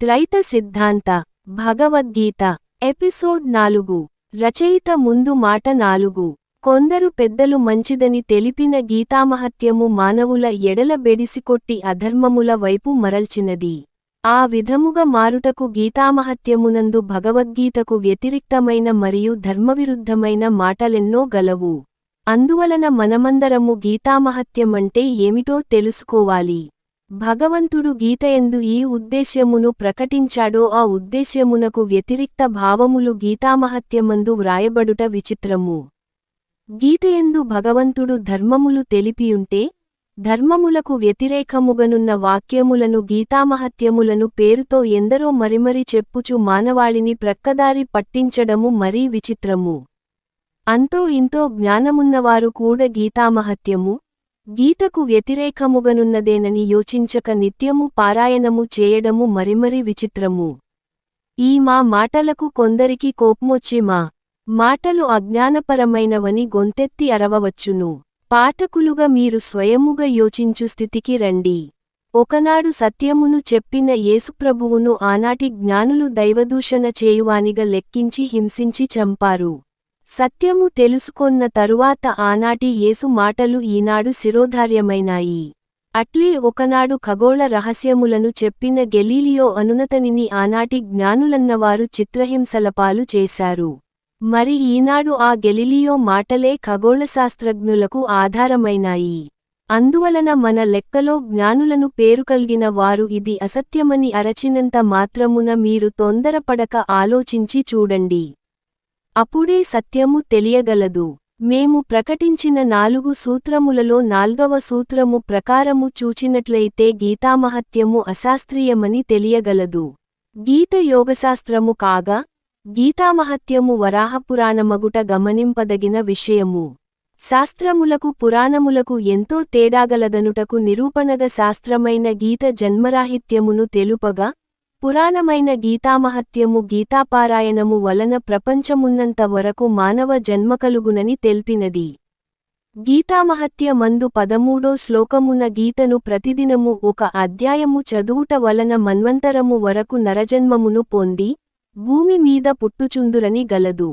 త్రైత సిద్ధాంత భగవద్గీత ఎపిసోడ్ నాలుగు రచయిత ముందు మాట నాలుగు. కొందరు పెద్దలు మంచిదని తెలిపిన గీతామహత్యము మానవుల ఎడల బెడిసికొట్టి అధర్మముల వైపు మరల్చినది. ఆ విధముగా మారుటకు గీతామహత్యమునందు భగవద్గీతకు వ్యతిరిక్తమైన మరియు ధర్మవిరుద్ధమైన మాటలెన్నో గలవు. అందువలన మనమందరము గీతామహత్యమంటే ఏమిటో తెలుసుకోవాలి. భగవంతుడు గీతయందు ఈ ఉద్దేశ్యమును ప్రకటించాడో ఆ ఉద్దేశ్యమునకు వ్యతిరిక్త భావములు గీతామహత్యమందు వ్రాయబడుట విచిత్రము. గీతయందు భగవంతుడు ధర్మములు తెలిపియుంటే ధర్మములకు వ్యతిరేకముగనున్న వాక్యములను గీతామహత్యములను పేరుతో ఎందరో మరిమరి చెప్పుచు మానవాళిని ప్రక్కదారి పట్టించడము మరీ విచిత్రము. అంతో ఇంతో జ్ఞానమున్నవారు కూడా గీతామహత్యము గీతకు వ్యతిరేకముగనున్నదేనని యోచించక నిత్యము పారాయణము చేయడము మరిమరి విచిత్రము. ఈ మా మాటలకు కొందరికి కోప్మొచ్చి మా మాటలు అజ్ఞానపరమైనవని గొంతెత్తి అరవవచ్చును. పాఠకులుగా మీరు స్వయముగా యోచించు స్థితికి రండి. ఒకనాడు సత్యమును చెప్పిన యేసుప్రభువును ఆనాటి జ్ఞానులు దైవదూషణ చేయువానిగా లెక్కించి హింసించి చంపారు. సత్యము తెలుసుకొన్న తరువాత ఆనాటి యేసు మాటలు ఈనాడు శిరోధార్యమైనాయి. అట్లే ఒకనాడు ఖగోళ రహస్యములను చెప్పిన గెలీలియో అనునతనిని ఆనాటి జ్ఞానులన్నవారు చిత్రహింసలపాలు చేశారు. మరి ఈనాడు ఆ గెలిలియో మాటలే ఖగోళశాస్త్రజ్ఞులకు ఆధారమైనాయి. అందువలన మన లెక్కలో జ్ఞానులను పేరు కలిగిన వారు ఇది అసత్యమని అరచినంత మాత్రమున మీరు తొందరపడక ఆలోచించి చూడండి. అప్పుడే సత్యము తెలియగలదు. మేము ప్రకటించిన నాలుగు సూత్రములలో నాల్గవ సూత్రము ప్రకారము చూచినట్లయితే గీతామహత్యము అశాస్త్రీయమని తెలియగలదు. గీత యోగశాస్త్రము కాగా గీతామహత్యము వరాహపురాణమగుట గమనింపదగిన విషయము. శాస్త్రములకు పురాణములకు ఎంతో తేడాగలదనుటకు నిరూపణగ శాస్త్రమైన గీత జన్మరాహిత్యమును తెలుపగా పురాణమైన గీతామహత్యము గీతాపారాయణము వలన ప్రపంచమున్నంత వరకు మానవ జన్మకలుగునని తెల్పినది. గీతామహత్య మందు పదమూడో శ్లోకమున గీతను ప్రతిదినము ఒక అధ్యాయము చదువుట వలన మన్వంతరము వరకు నరజన్మమును పొంది భూమి మీద పుట్టుచుందురని గలదు.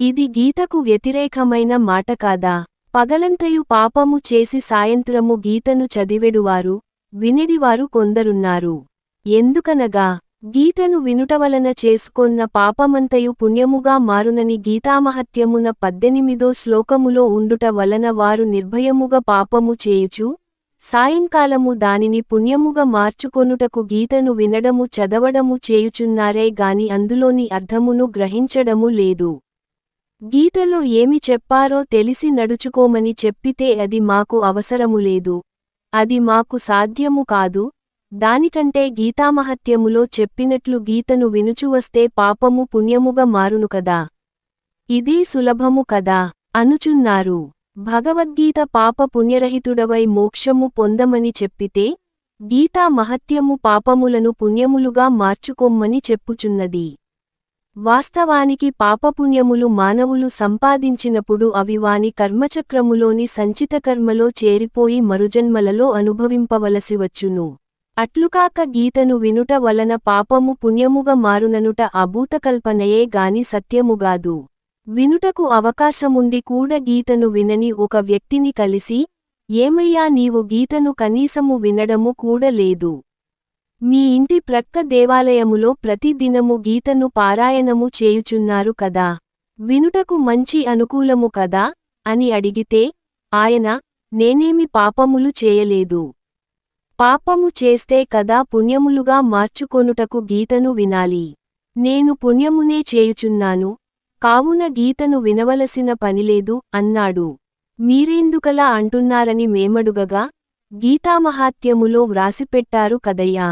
ఇది గీతకు వ్యతిరేకమైన మాట కాదా? పగలంతయు పాపము చేసి సాయంత్రము గీతను చదివెడువారు వినిడివారు కొందరున్నారు. ఎందుకనగా గీతను వినుటవలన చేసుకొన్న పాపమంతయు పుణ్యముగా మారునని గీతామహత్యమున పద్దెనిమిదో శ్లోకములో ఉండుట వలన వారు నిర్భయముగా పాపము చేయుచు సాయంకాలము దానిని పుణ్యముగా మార్చుకొనుటకు గీతను వినడము చదవడము చేయుచున్నారే గాని అందులోని అర్థమును గ్రహించడము లేదు. గీతలో ఏమి చెప్పారో తెలిసి నడుచుకోమని చెప్పితే అది మాకు అవసరము లేదు. అది మాకు సాధ్యము కాదు దానికంటే గీతామహత్యములో చెప్పినట్లు గీతను వినుచువస్తే పాపము పుణ్యముగా మారును కదా. ఇదీ సులభము కదా అనుచున్నారు. భగవద్గీత పాప పుణ్యరహితుడవై మోక్షము పొందమని చెప్పితే గీతా మహత్యము పాపములను పుణ్యములుగా మార్చుకొమ్మని చెప్పుచున్నది. వాస్తవానికి పాపపుణ్యములు మానవులు సంపాదించినప్పుడు అవి వాని కర్మచక్రములోని సంచితకర్మలో చేరిపోయి మరుజన్మలలో అనుభవింపవలసి వచ్చును. అట్లుకాక గీతను వినుట వలన పాపము పుణ్యముగా మారుననుట అభూతకల్పనయే గాని సత్యముగాదు వినుటకు అవకాశముండి కూడా గీతను వినని ఒక వ్యక్తిని కలిసి ఏమయ్యా నీవు గీతను కనీసము వినడము కూడా లేదు. మీ ఇంటి ప్రక్క దేవాలయములో ప్రతిదినము గీతను పారాయణము చేయుచున్నారు కదా. వినుటకు మంచి అనుకూలము కదా? అని అడిగితే ఆయన నేనేమి పాపములు చేయలేదు. పాపము చేస్తే కదా పుణ్యములుగా మార్చుకొనుటకు గీతను వినాలి. నేను పుణ్యమునే చేయుచున్నాను కావున గీతను వినవలసిన పనిలేదు అన్నాడు. మీరేందుకలా అంటున్నారని మేమడుగగా గీతామహాత్యములో వ్రాసిపెట్టారు కదయ్యా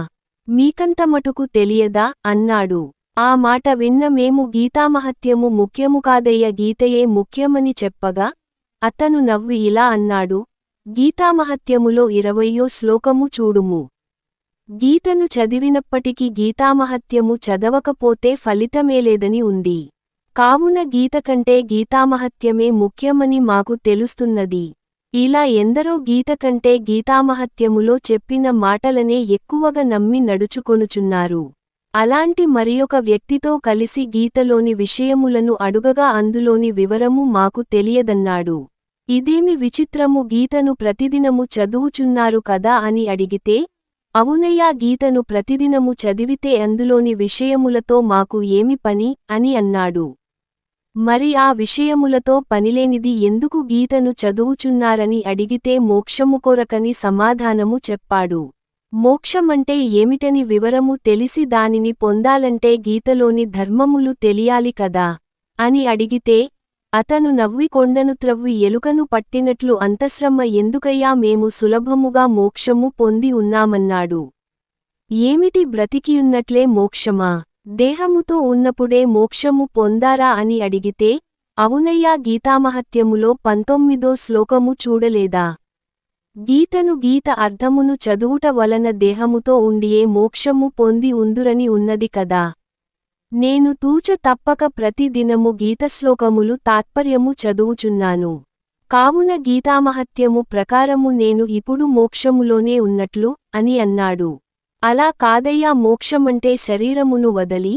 మీకంతమటుకు తెలియదా అన్నాడు. ఆ మాట విన్న మేము గీతామహత్యము ముఖ్యము కాదయ్య గీతయే ముఖ్యమని చెప్పగా అతను నవ్వి ఇలా అన్నాడు గీతామహత్యములో ఇరవయ్యో శ్లోకము చూడుము. గీతను చదివినప్పటికీ గీతామహత్యము చదవకపోతే ఫలితమేలేదని ఉంది. కావున గీత కంటే గీతామహత్యమే ముఖ్యమని మాకు తెలుస్తున్నది. ఇలా ఎందరో గీత కంటే గీతామహత్యములో చెప్పిన మాటలనే ఎక్కువగా నమ్మి నడుచుకొనుచున్నారు. అలాంటి మరియొక వ్యక్తితో కలిసి గీతలోని విషయములను అడుగగా అందులోని వివరము మాకు తెలియదన్నాడు. ఇదేమి విచిత్రము గీతను ప్రతిదినము చదువుచున్నారు కదా అని అడిగితే అవునయ్యా గీతను ప్రతిదినము చదివితే అందులోని విషయములతో మాకు ఏమి పని? అని అన్నాడు. మరి ఆ విషయములతో పనిలేనిది ఎందుకు గీతను చదువుచున్నారని అడిగితే మోక్షము కొరకని సమాధానము చెప్పాడు. మోక్షమంటే ఏమిటని వివరము తెలిసి దానిని పొందాలంటే గీతలోని ధర్మములు తెలియాలి కదా? అని అడిగితే అతను నవ్వి కొండను త్రవ్వి ఎలుకను పట్టినట్లు అంతశ్రమ ఎందుకయ్యా మేము సులభముగా మోక్షము పొంది ఉన్నామన్నాడు. ఏమిటి బ్రతికియున్నట్లే మోక్షమా? దేహముతో ఉన్నప్పుడే మోక్షము పొందారా అని అడిగితే అవునయ్యా గీతామహత్యములో పంతొమ్మిదో శ్లోకము చూడలేదా? గీతను గీత అర్థమును చదువుట వలన దేహముతో ఉండియే మోక్షము పొంది ఉందురని ఉన్నది కదా? నేను తూచ తప్పక ప్రతిదినము గీతశ్లోకములు తాత్పర్యము చదువుచున్నాను. కావున గీతామహత్యము ప్రకారము నేను ఇప్పుడు మోక్షములోనే ఉన్నట్లు అని అన్నాడు. అలా కాదయ్యా మోక్షమంటే శరీరమును వదలి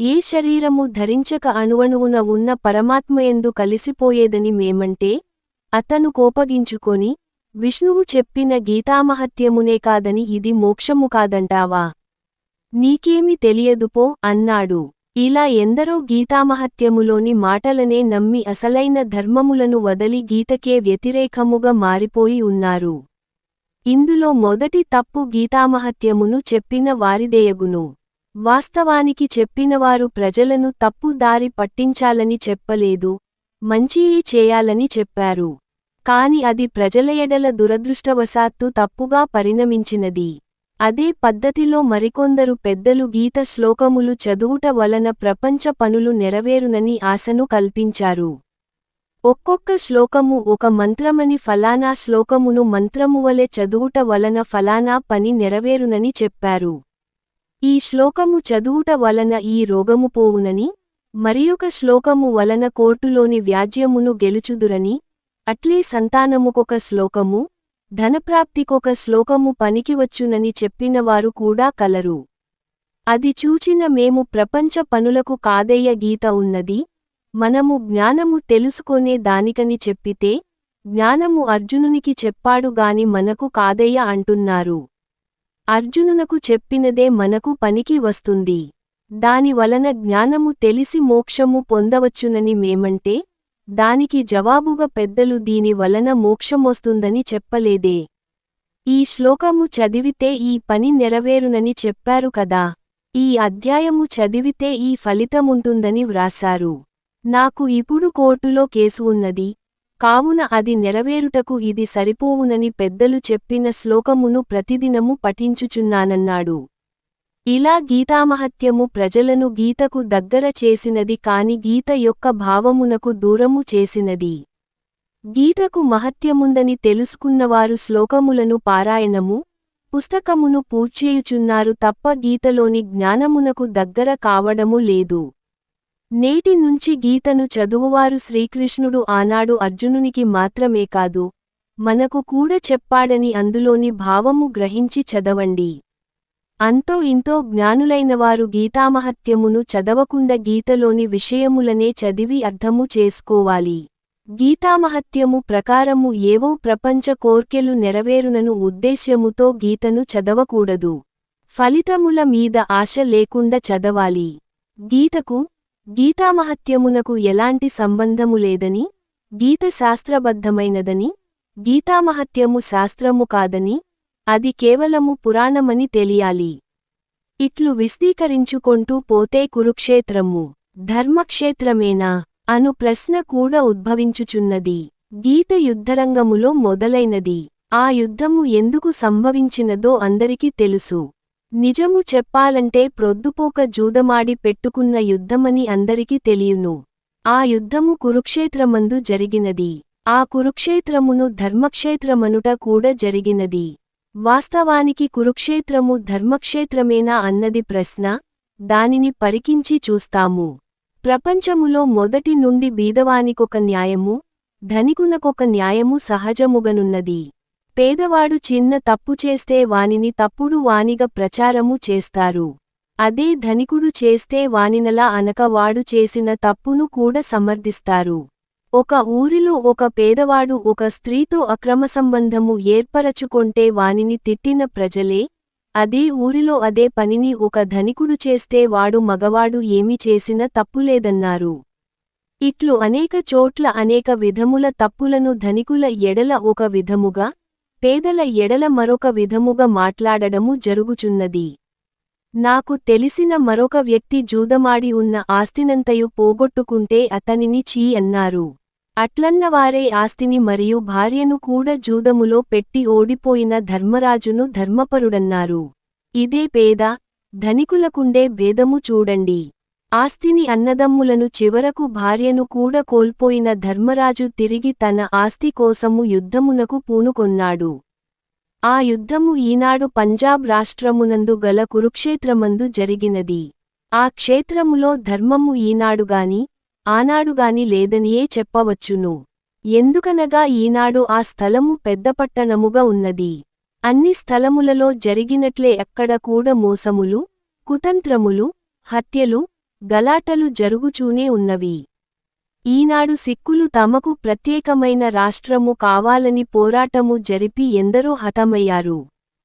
ఏ శరీరము ధరించక అణువణువున ఉన్న పరమాత్మయందు కలిసిపోయేదని మేమంటే అతను కోపగించుకొని విష్ణువు చెప్పిన గీతామహత్యమునే కాదని ఇది మోక్షము కాదంటావా? నీకేమి తెలియదుపో అన్నాడు. ఇలా ఎందరో గీతామహత్యములోని మాటలనే నమ్మి అసలైన ధర్మములను వదలి గీతకే వ్యతిరేకముగా మారిపోయి ఉన్నారు. ఇందులో మొదటి తప్పు గీతామహత్యమును చెప్పిన వారిదేయగును. వాస్తవానికి చెప్పినవారు ప్రజలను తప్పు దారి పట్టించాలని చెప్పలేదు మంచియే చేయాలని చెప్పారు. కాని అది ప్రజల ఎడల దురదృష్టవశాత్తు తప్పుగా పరిణమించినది. అదే పద్ధతిలో మరికొందరు పెద్దలు గీత శ్లోకములు చదువుట వలన ప్రపంచ పనులు నెరవేరునని ఆశను కల్పించారు. ఒక్కొక్క శ్లోకము ఒక మంత్రమని ఫలానా శ్లోకమును మంత్రమువలె చదువుట వలన ఫలానా పని నెరవేరునని చెప్పారు. ఈ శ్లోకము చదువుట వలన ఈ రోగము పోవునని మరియొక శ్లోకము వలన కోర్టులోని వ్యాజ్యమును గెలుచుదురని అట్లే సంతానముకొక శ్లోకము ధనప్రాప్తికొక శ్లోకము పనికివచ్చునని చెప్పినవారు కూడా కలరు. అది చూచిన మేము ప్రపంచ పనులకు కాదయ్య గీత ఉన్నది. మనము జ్ఞానము తెలుసుకొనే దానికని చెప్పితే జ్ఞానము అర్జునునికి చెప్పాడు గాని మనకు కాదయ్య అంటున్నారు. అర్జునునకు చెప్పినదే మనకు పనికి వస్తుంది. దానివలన జ్ఞానము తెలిసి మోక్షము పొందవచ్చునని మేమంటే దానికి జవాబుగా పెద్దలు దీని వలన మోక్షమొస్తుందని చెప్పలేదే. ఈ శ్లోకము చదివితే ఈ పని నెరవేరునని చెప్పారు కదా. ఈ అధ్యాయము చదివితే ఈ ఫలితముంటుందని వ్రాశారు. నాకు ఇప్పుడు కోర్టులో కేసు ఉన్నది. కావున అది నెరవేరుటకు ఇది సరిపోవునని పెద్దలు చెప్పిన శ్లోకమును ప్రతిదినము పఠించుచున్నానన్నాడు. ఇలా గీతామహత్యము ప్రజలను గీతకు దగ్గర చేసినది కాని గీత యొక్క భావమునకు దూరము చేసినది. గీతకు మహత్యముందని తెలుసుకున్నవారు శ్లోకములను పారాయణము పుస్తకమును పూర్చేయుచున్నారు తప్ప గీతలోని జ్ఞానమునకు దగ్గర కావడము లేదు. నేటి నుంచి గీతను చదువువారు శ్రీకృష్ణుడు ఆనాడు అర్జునునికి మాత్రమే కాదు మనకు కూడా చెప్పాడని అందులోని భావము గ్రహించి చదవండి. అంతో ఇంతో జ్ఞానులైనవారు గీతామహత్యమును చదవకుండా గీతలోని విషయములనే చదివి అర్థము చేసుకోవాలి. గీతామహత్యము ప్రకారము ఏవో ప్రపంచ కోర్కెలు నెరవేరునను ఉద్దేశ్యముతో గీతను చదవకూడదు. ఫలితముల మీద ఆశ లేకుండా చదవాలి. గీతకు గీతామహత్యమునకు ఎలాంటి సంబంధము లేదని గీత శాస్త్రబద్ధమైనదని గీతామహత్యము శాస్త్రము కాదని అది కేవలము పురాణమని తెలియాలి. ఇట్లు విస్తీకరించుకొంటూ పోతే కురుక్షేత్రము ధర్మక్షేత్రమేనా? అను ప్రశ్న కూడా ఉద్భవించుచున్నది. గీత యుద్ధరంగములో మొదలైనది. ఆ యుద్ధము ఎందుకు సంభవించినదో అందరికీ తెలుసు. నిజము చెప్పాలంటే ప్రొద్దుపోక జూదమాడి పెట్టుకున్న యుద్ధమని అందరికీ తెలియును. ఆ యుద్ధము కురుక్షేత్రమందు జరిగినది. ఆ కురుక్షేత్రమును ధర్మక్షేత్రమనుట కూడా జరిగినది. వాస్తవానికి కురుక్షేత్రము ధర్మక్షేత్రమేనా అన్నది ప్రశ్న దానిని పరికించి చూస్తాము. ప్రపంచములో మొదటి నుండి బీదవానికొక న్యాయము ధనికునకొక న్యాయము సహజముగనున్నది. పేదవాడు చిన్న తప్పు చేస్తే వానిని తప్పుడు వానిగా ప్రచారము చేస్తారు. అదే ధనికుడు చేస్తే వానినలా అనక వాడు చేసిన తప్పును కూడా సమర్థిస్తారు. ఒక ఊరిలో ఒక పేదవాడు ఒక స్త్రీతో అక్రమ సంబంధము ఏర్పరచుకొంటే వానిని తిట్టిన ప్రజలే అదే ఊరిలో అదే పనిని ఒక ధనికుడు చేస్తే వాడు మగవాడు ఏమి చేసినా తప్పులేదన్నారు. ఇట్లు అనేక చోట్ల అనేక విధముల తప్పులను ధనికుల ఎడల ఒక విధముగా పేదల ఎడల మరొక విధముగా మాట్లాడడము జరుగుచున్నది. నాకు తెలిసిన మరొక వ్యక్తి జూదమాడి ఉన్న ఆస్తినంతయు పోగొట్టుకుంటే అతనిని చీ అన్నారు. అట్లన్నవారే ఆస్తిని మరియు భార్యను కూడా జూదములో పెట్టి ఓడిపోయిన ధర్మరాజును ధర్మపరుడన్నారు. ఇదే పేద ధనికులకుండే భేదము చూడండి. ఆస్తిని అన్నదమ్ములను చివరకు భార్యను కూడా కోల్పోయిన ధర్మరాజు తిరిగి తన ఆస్తి కోసము యుద్ధమునకు పూనుకొన్నాడు. ఆ యుద్ధము ఈనాడు పంజాబ్ రాష్ట్రమునందు గల కురుక్షేత్రమందు జరిగినది. ఆ క్షేత్రములో ధర్మము ఈనాడుగాని ఆనాడుగాని లేదనియే చెప్పవచ్చును. ఎందుకనగా ఈనాడు ఆ స్థలము పెద్దపట్టణముగా ఉన్నది. అన్ని స్థలములలో జరిగినట్లే ఎక్కడ కూడా మోసములు కుతంత్రములు హత్యలు గలాటలు జరుగుచూనే ఉన్నవి. ఈనాడు సిక్కులు తమకు ప్రత్యేకమైన రాష్ట్రము కావాలని పోరాటము జరిపి ఎందరో హతమయ్యారు.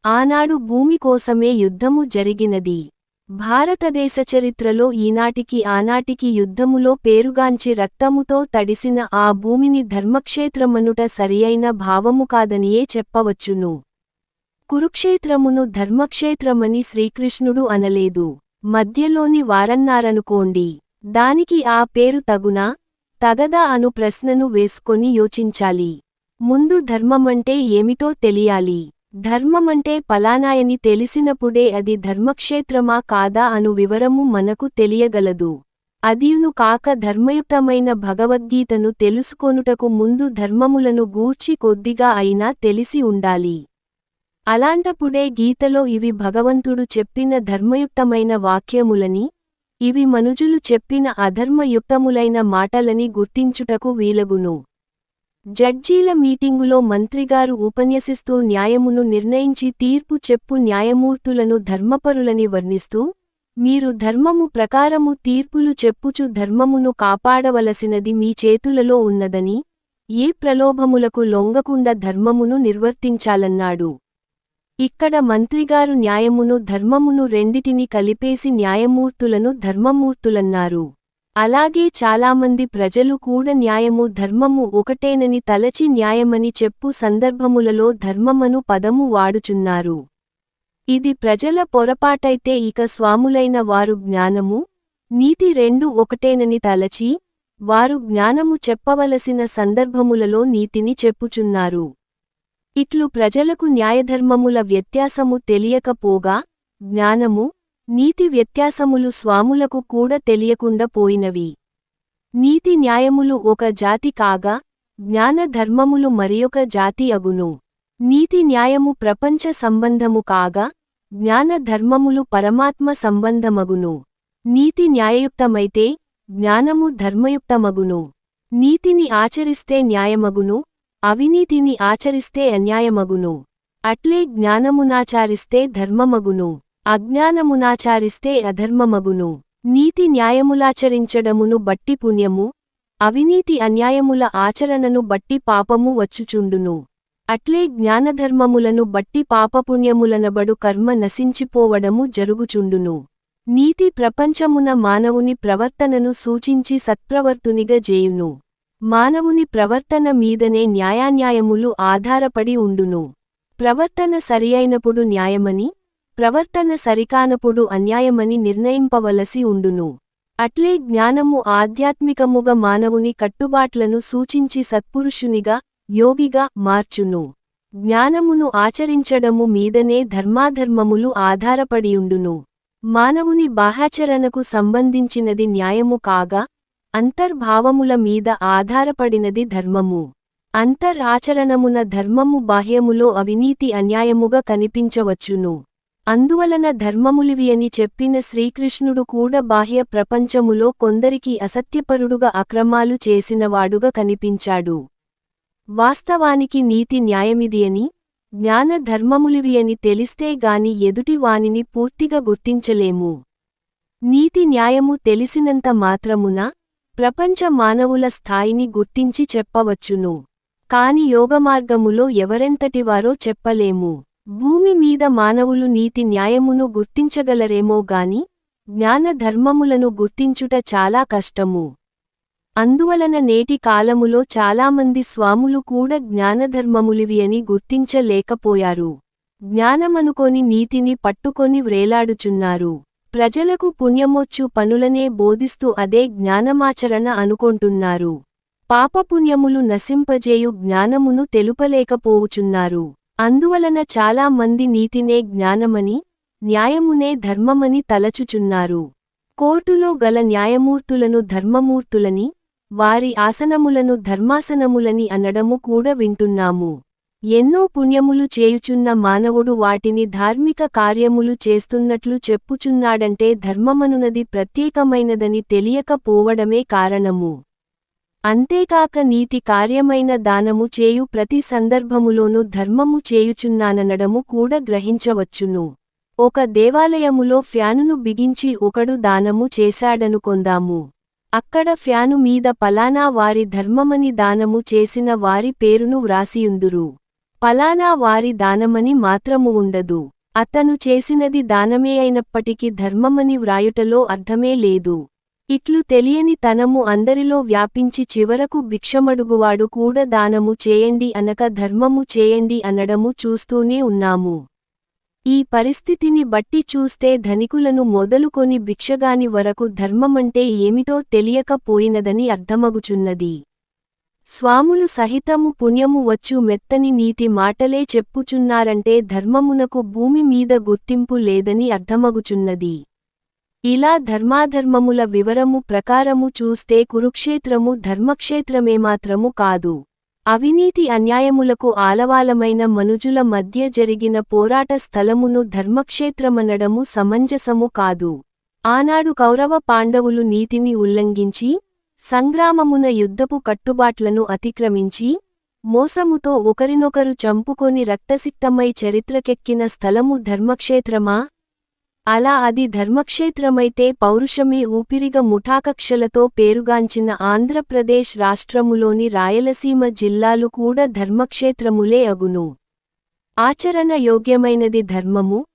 ఆనాడు భూమి కోసమే యుద్ధము జరిగినది. భారతదేశ చరిత్రలో ఈనాటికి ఆనాటికి యుద్ధములో పేరుగాంచి రక్తముతో తడిసిన ఆ భూమిని ధర్మక్షేత్రమనుట సరియైన భావము కాదనియే చెప్పవచ్చును. కురుక్షేత్రమును ధర్మక్షేత్రమని శ్రీకృష్ణుడు అనలేదు. మధ్యలోని వారన్నారనుకోండి. దానికి ఆ పేరు తగునా? తగదా అను ప్రశ్నను వేసుకొని యోచించాలి. ముందు ధర్మమంటే ఏమిటో తెలియాలి. ధర్మమంటే పలానాయని తెలిసినప్పుడే అది ధర్మక్షేత్రమా కాదా అను వివరము మనకు తెలియగలదు. అదియును కాక ధర్మయుక్తమైన భగవద్గీతను తెలుసుకొనుటకు ముందు ధర్మములను గూర్చి కొద్దిగా అయినా తెలిసి ఉండాలి. అలాంటప్పుడే గీతలో ఇవి భగవంతుడు చెప్పిన ధర్మయుక్తమైన వాక్యములని ఇవి మనుజులు చెప్పిన అధర్మయుక్తములైన మాటలని గుర్తించుటకు వీలగును. జడ్జీల మీటింగులో మంత్రిగారు ఉపన్యసిస్తూ న్యాయమును నిర్ణయించి తీర్పు చెప్పు న్యాయమూర్తులను ధర్మపరులని వర్ణిస్తూ మీరు ధర్మము ప్రకారము తీర్పులు చెప్పుచు ధర్మమును కాపాడవలసినది మీ చేతులలో ఉన్నదని ఏ ప్రలోభములకు లొంగకుండా ధర్మమును నిర్వర్తించాలన్నాడు. ఇక్కడ మంత్రిగారు న్యాయమును ధర్మమును రెండిటిని కలిపేసి న్యాయమూర్తులను ధర్మమూర్తులన్నారు. అలాగే చాలామంది ప్రజలు కూడా న్యాయము ధర్మము ఒకటేనని తలచి న్యాయమని చెప్పు సందర్భములలో ధర్మమను పదము వాడుచున్నారు. ఇది ప్రజల పొరపాటైతే ఇక స్వాములైన వారు జ్ఞానము నీతి రెండు ఒకటేనని తలచి వారు జ్ఞానము చెప్పవలసిన సందర్భములలో నీతిని చెప్పుచున్నారు. ఇట్లు ప్రజలకు న్యాయధర్మముల వ్యత్యాసము తెలియకపోగా జ్ఞానము నీతి వ్యత్యాసములు స్వాములకు కూడా తెలియకుండా పోయినవి. నీతి న్యాయములు ఒక జాతి కాగా జ్ఞాన ధర్మములు మరియొక జాతి అగును. నీతి న్యాయము ప్రపంచ సంబంధము కాగా జ్ఞాన ధర్మములు పరమాత్మ సంబంధమగును. నీతి న్యాయయుక్తమైతే జ్ఞానము ధర్మయుక్తమగును. నీతిని ఆచరిస్తే న్యాయమగును అవినీతిని ఆచరిస్తే అన్యాయమగును. అట్లే జ్ఞానమునాచారిస్తే ధర్మమగును. అజ్ఞానమునాచారిస్తే అధర్మమగును. నీతి న్యాయములాచరించడమును బట్టి పుణ్యము అవినీతి అన్యాయముల ఆచరణను బట్టి పాపము వచ్చుచుండును. అట్లే జ్ఞానధర్మములను బట్టి పాపపుణ్యములనబడు కర్మ నశించిపోవడము జరుగుచుండును. నీతి ప్రపంచమున మానవుని ప్రవర్తనను సూచించి సత్ప్రవర్తునిగా జేయును. మానవుని ప్రవర్తన మీదనే న్యాయాన్యాయములు ఆధారపడి ఉండును. ప్రవర్తన సరియైనప్పుడు న్యాయమని ప్రవర్తన సరికానప్పుడు అన్యాయమని నిర్ణయింపవలసి ఉండును. అట్లే జ్ఞానము ఆధ్యాత్మికముగా మానవుని కట్టుబాట్లను సూచించి సత్పురుషునిగా యోగిగా మార్చును. జ్ఞానమును ఆచరించడము మీదనే ధర్మాధర్మములు ఆధారపడియుండును. మానవుని బాహాచరణకు సంబంధించినది న్యాయము కాగా అంతర్భావముల మీద ఆధారపడినది ధర్మము. అంతరాచరణమున ధర్మము బాహ్యములో అవినీతి అన్యాయముగా కనిపించవచ్చును. అందువలన ధర్మములివి అని చెప్పిన శ్రీకృష్ణుడు కూడా బాహ్య ప్రపంచములో కొందరికి అసత్యపరుడుగా అక్రమాలు చేసినవాడుగా కనిపించాడు. వాస్తవానికి నీతి న్యాయమిది అని జ్ఞాన ధర్మములివి అని తెలిస్తే గాని ఎదుటి వానిని పూర్తిగా గుర్తించలేము. నీతి న్యాయము తెలిసినంత మాత్రమున ప్రపంచ మానవుల స్థాయిని గుర్తించి చెప్పవచ్చును. కాని యోగమార్గములో ఎవరెంతటివారో చెప్పలేము. భూమి మీద మానవులు నీతి న్యాయమును గుర్తించగలరేమో గాని జ్ఞానధర్మములను గుర్తించుట చాలా కష్టము. అందువలన నేటి కాలములో చాలామంది స్వాములు కూడా జ్ఞానధర్మములివి అని గుర్తించలేకపోయారు. జ్ఞానమనుకొని నీతిని పట్టుకొని వ్రేలాడుచున్నారు. ప్రజలకు పుణ్యమొచ్చు పనులనే బోధిస్తూ అదే జ్ఞానమాచరణ అనుకొంటున్నారు. పాపపుణ్యములు నశింపజేయు జ్ఞానమును తెలుపలేకపోవుచున్నారు. అందువలన చాలా మంది నీతినే జ్ఞానమని న్యాయమునే ధర్మమని తలచుచున్నారు. కోర్టులో గల న్యాయమూర్తులను ధర్మమూర్తులని వారి ఆసనములను ధర్మాసనములని అనడము కూడా వింటున్నాము. ఎన్నో పుణ్యములు చేయుచున్న మానవుడు వాటిని ధార్మిక కార్యములు చేస్తున్నట్లు చెప్పుచున్నాడంటే ధర్మమనునది ప్రత్యేకమైనదని తెలియకపోవడమే కారణము. అంతేకాక నీతి కార్యమైన దానము చేయు ప్రతి సందర్భములోనూ ధర్మము చేయుచున్నాననడము కూడా గ్రహించవచ్చును. ఒక దేవాలయములో ఫ్యానును బిగించి ఒకడు దానము చేశాడనుకొందాము అక్కడ ఫ్యాను మీద పలానా వారి ధర్మమని దానము చేసిన వారి పేరును వ్రాసియుందురు. పలానా వారి దానమని మాత్రము ఉండదు. అతను చేసినది దానమే అయినప్పటికీ ధర్మమని వ్రాయుటలో అర్థమే లేదు. ఇట్లు తెలియని తనము అందరిలో వ్యాపించి చివరకు భిక్షమడుగువాడు కూడా దానము చేయండి అనక ధర్మము చేయండి అనడము చూస్తూనే ఉన్నాము. ఈ పరిస్థితిని బట్టి చూస్తే ధనికులను మొదలుకొని భిక్షగాని వరకు ధర్మమంటే ఏమిటో తెలియకపోయినదని అర్థమగుచున్నది. స్వాములు సహితము పుణ్యము వచ్చు మెత్తని నీతి మాటలే చెప్పుచున్నారంటే ధర్మమునకు భూమి మీద గుర్తింపు లేదని అర్థమగుచున్నది. ఇలా ధర్మాధర్మముల వివరము ప్రకారము చూస్తే కురుక్షేత్రము ధర్మక్షేత్రమేమాత్రము కాదు. అవినీతి అన్యాయములకు ఆలవాలమైన మనుజుల మధ్య జరిగిన పోరాట స్థలమును ధర్మక్షేత్రమనడము సమంజసము కాదు. ఆనాడు కౌరవ పాండవులు నీతిని ఉల్లంఘించి సంగ్రామమున యుద్ధపు కట్టుబాట్లను అతిక్రమించి మోసముతో ఒకరినొకరు చంపుకొని రక్తసిక్తమై చరిత్రకెక్కిన స్థలము ధర్మక్షేత్రమా? అలా అది ధర్మక్షేత్రమైతే పౌరుషమే ఊపిరిగా ముఠాకక్షలతో పేరుగాంచిన ఆంధ్రప్రదేశ్ రాష్ట్రములోని రాయలసీమ జిల్లాలు కూడా ధర్మక్షేత్రములే అగును. ఆచరణ యోగ్యమైనది ధర్మము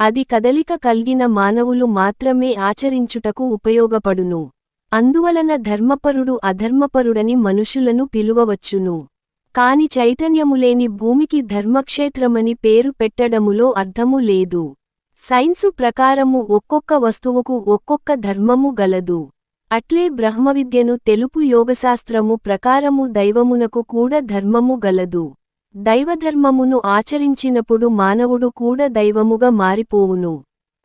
అది కదలిక కల్గిన మానవులు మాత్రమే ఆచరించుటకు ఉపయోగపడును. అందువలన ధర్మపరుడు అధర్మపరుడని మనుషులను పిలువవచ్చును. కాని చైతన్యములేని భూమికి ధర్మక్షేత్రమని పేరు పెట్టడములో అర్థము లేదు. సైన్సు ప్రకారము ఒక్కొక్క వస్తువుకు ఒక్కొక్క ధర్మము గలదు. అట్లే బ్రహ్మవిద్యను తెలుపు యోగశాస్త్రము ప్రకారము దైవమునకు కూడా ధర్మము గలదు. దైవధర్మమును ఆచరించినప్పుడు మానవుడు కూడా దైవముగా మారిపోవును.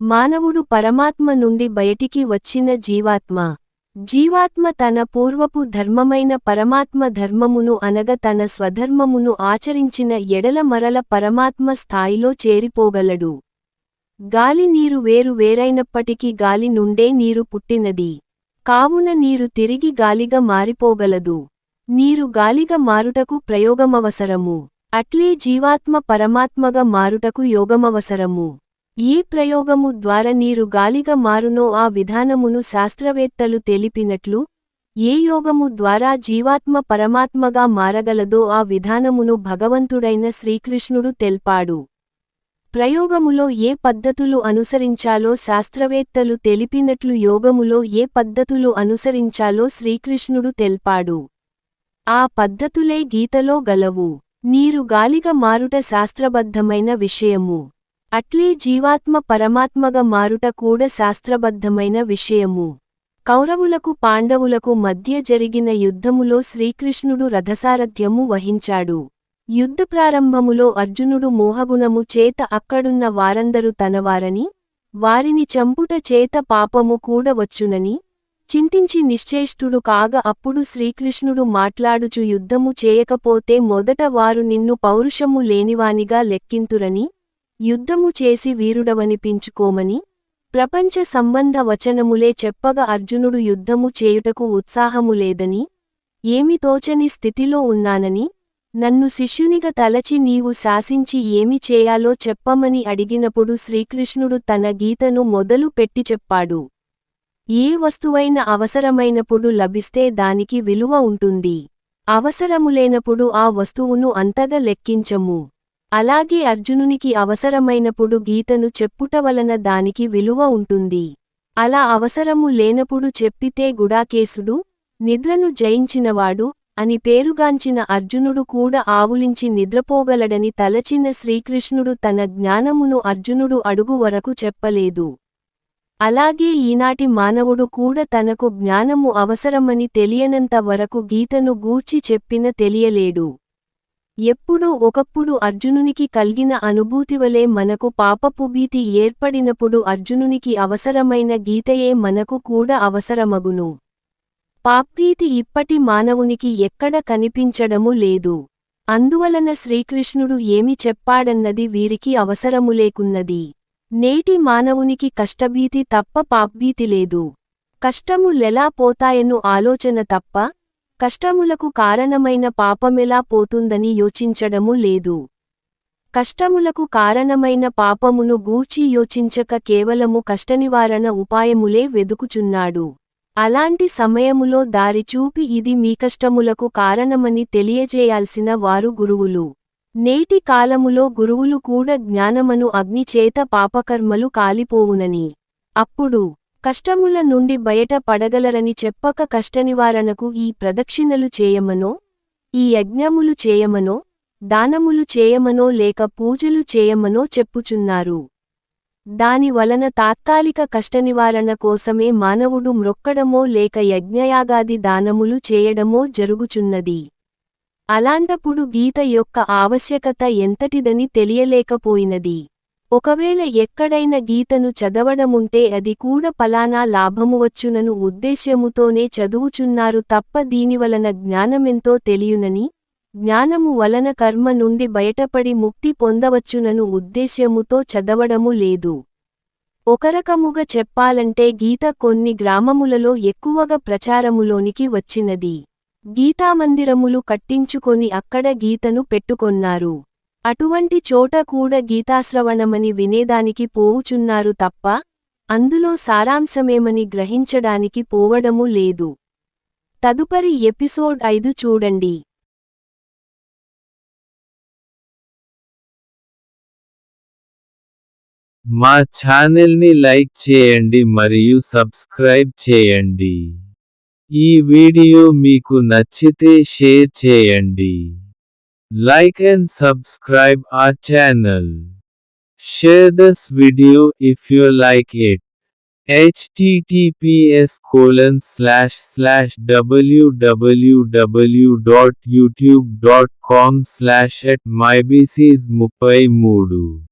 మానవుడు పరమాత్మ నుండి బయటికి వచ్చిన జీవాత్మ. జీవాత్మ తన పూర్వపు ధర్మమైన పరమాత్మ ధర్మమును అనగ తన స్వధర్మమును ఆచరించిన ఎడల మరల పరమాత్మ స్థాయిలో చేరిపోగలడు. గాలి నీరు వేరు వేరైనప్పటికీ గాలి నుండే నీరు పుట్టినది. కావున నీరు తిరిగి గాలిగా మారిపోగలదు. నీరు గాలిగా మారుటకు ప్రయోగమవసరము. అట్లే జీవాత్మ పరమాత్మగా మారుటకు యోగమవసరము. ఏ ప్రయోగము ద్వారా నీరు గాలిగా మారునో ఆ విధానమును శాస్త్రవేత్తలు తెలిపినట్లు ఏ యోగము ద్వారా జీవాత్మ పరమాత్మగా మారగలదో ఆ విధానమును భగవంతుడైన శ్రీకృష్ణుడు తెల్పాడు. ప్రయోగములో ఏ పద్ధతులు అనుసరించాలో శాస్త్రవేత్తలు తెలిపినట్లు యోగములో ఏ పద్ధతులు అనుసరించాలో శ్రీకృష్ణుడు తెల్పాడు. ఆ పద్ధతులే గీతలో గలవు. నీరు గాలిగా మారుట శాస్త్రబద్ధమైన విషయము. అట్లే జీవాత్మ పరమాత్మగా మారుట కూడా శాస్త్రబద్ధమైన విషయము. కౌరవులకు పాండవులకు మధ్య జరిగిన యుద్ధములో శ్రీకృష్ణుడు రథసారథ్యము వహించాడు. యుద్ధ ప్రారంభములో అర్జునుడు మోహగుణము చేత అక్కడున్న వారందరూ తనవారని వారిని చంపుట చేత పాపము కూడవచ్చునని చింతించి నిశ్చేష్టుడు కాగ అప్పుడు శ్రీకృష్ణుడు మాట్లాడుచు యుద్ధము చేయకపోతే మొదట వారు నిన్ను పౌరుషము లేనివానిగా లెక్కింతురని యుద్ధము చేసి వీరుడవనిపించుకోమని ప్రపంచ సంబంధ వచనములే చెప్పగ అర్జునుడు యుద్ధము చేయుటకు ఉత్సాహము లేదని ఏమి తోచని స్థితిలో ఉన్నానని నన్ను శిష్యునిగా తలచి నీవు శాసించి ఏమి చేయాలో చెప్పమని అడిగినప్పుడు శ్రీకృష్ణుడు తన గీతను మొదలు పెట్టి చెప్పాడు. ఏ వస్తువైన అవసరమైనప్పుడు లభిస్తే దానికి విలువ ఉంటుంది. అవసరములేనప్పుడు ఆ వస్తువును అంతగా లెక్కించము. అలాగే అర్జునునికి అవసరమైనప్పుడు గీతను చెప్పుట వలన దానికి విలువ ఉంటుంది. అలా అవసరము లేనప్పుడు చెప్పితే గుడాకేశుడు నిద్రను జయించినవాడు అని పేరుగాంచిన అర్జునుడు కూడా ఆవులించి నిద్రపోగలడని తలచిన శ్రీకృష్ణుడు తన జ్ఞానమును అర్జునుడు అడుగు వరకు చెప్పలేదు. అలాగే ఈనాటి మానవుడు కూడా తనకు జ్ఞానము అవసరమని తెలియనంత వరకు గీతను గూర్చి చెప్పిన తెలియలేడు. ఎప్పుడో ఒకప్పుడు అర్జునునికి కల్గిన అనుభూతివలే మనకు పాపపు భీతి ఏర్పడినప్పుడు అర్జునునికి అవసరమైన గీతయే మనకు కూడా అవసరమగును. పాప్భీతి ఇప్పటి మానవునికి ఎక్కడ కనిపించడము లేదు. అందువలన శ్రీకృష్ణుడు ఏమి చెప్పాడన్నది వీరికి అవసరములేకున్నది నేటి మానవునికి కష్టభీతి తప్ప పాప్భీతి లేదు. కష్టములెలా పోతాయను ఆలోచన తప్ప కష్టములకు కారణమైన పాపమెలా పోతుందని యోచించడము లేదు. కష్టములకు కారణమైన పాపమును గూర్చి యోచించక కేవలము కష్టనివారణ ఉపాయములే వెదుకుచున్నాడు. అలాంటి సమయములో దారి చూపి ఇది మీ కష్టములకు కారణమని తెలియజేయాల్సిన వారు గురువులు. నేటి కాలములో గురువులు కూడా జ్ఞానమను అగ్నిచేత పాపకర్మలు కాలిపోవునని. అప్పుడు కష్టముల నుండి బయట పడగలరని చెప్పక కష్టనివారణకు ఈ ప్రదక్షిణలు చేయమనో ఈ యజ్ఞములు చేయమనో దానములు చేయమనో లేక పూజలు చేయమనో చెప్పుచున్నారు. దాని వలన తాత్కాలిక కష్టనివారణ కోసమే మానవుడు మ్రొక్కడమో లేక యజ్ఞయాగాది దానములు చేయడమో జరుగుచున్నది. అలాంటప్పుడు గీత యొక్క ఆవశ్యకత ఎంతటిదని తెలియలేకపోయినది. ఒకవేళ ఎక్కడైన గీతను చదవడముంటే అది కూడా పలానా లాభమువచ్చునను ఉద్దేశ్యముతోనే చదువుచున్నారు తప్ప దీనివలన జ్ఞానమెంతో తెలియునని జ్ఞానము వలన కర్మ నుండి బయటపడి ముక్తి పొందవచ్చునను ఉద్దేశ్యముతో చదవడము లేదు. ఒకరకముగా చెప్పాలంటే గీత కొన్ని గ్రామములలో ఎక్కువగా ప్రచారములోనికి వచ్చినది. గీతామందిరములు కట్టించుకొని అక్కడ గీతను పెట్టుకొన్నారు. అటువంటి చోట కూడా గీతాశ్రవణమని వినేదానికి పోవుచున్నారు తప్ప అందులో సారాంశమేమని గ్రహించడానికి పోవడము లేదు. తదుపరి ఎపిసోడ్ ఐదు చూడండి. మా ఛానెల్ని లైక్ చేయండి మరియు సబ్స్క్రైబ్ చేయండి ఈ వీడియో మీకు నచ్చితే షేర్ చేయండి లైక్ అండ్ సబ్స్క్రైబ్ ఆ channel share this video if you like it https colon slash slash www.youtube.com slash at myBCs 33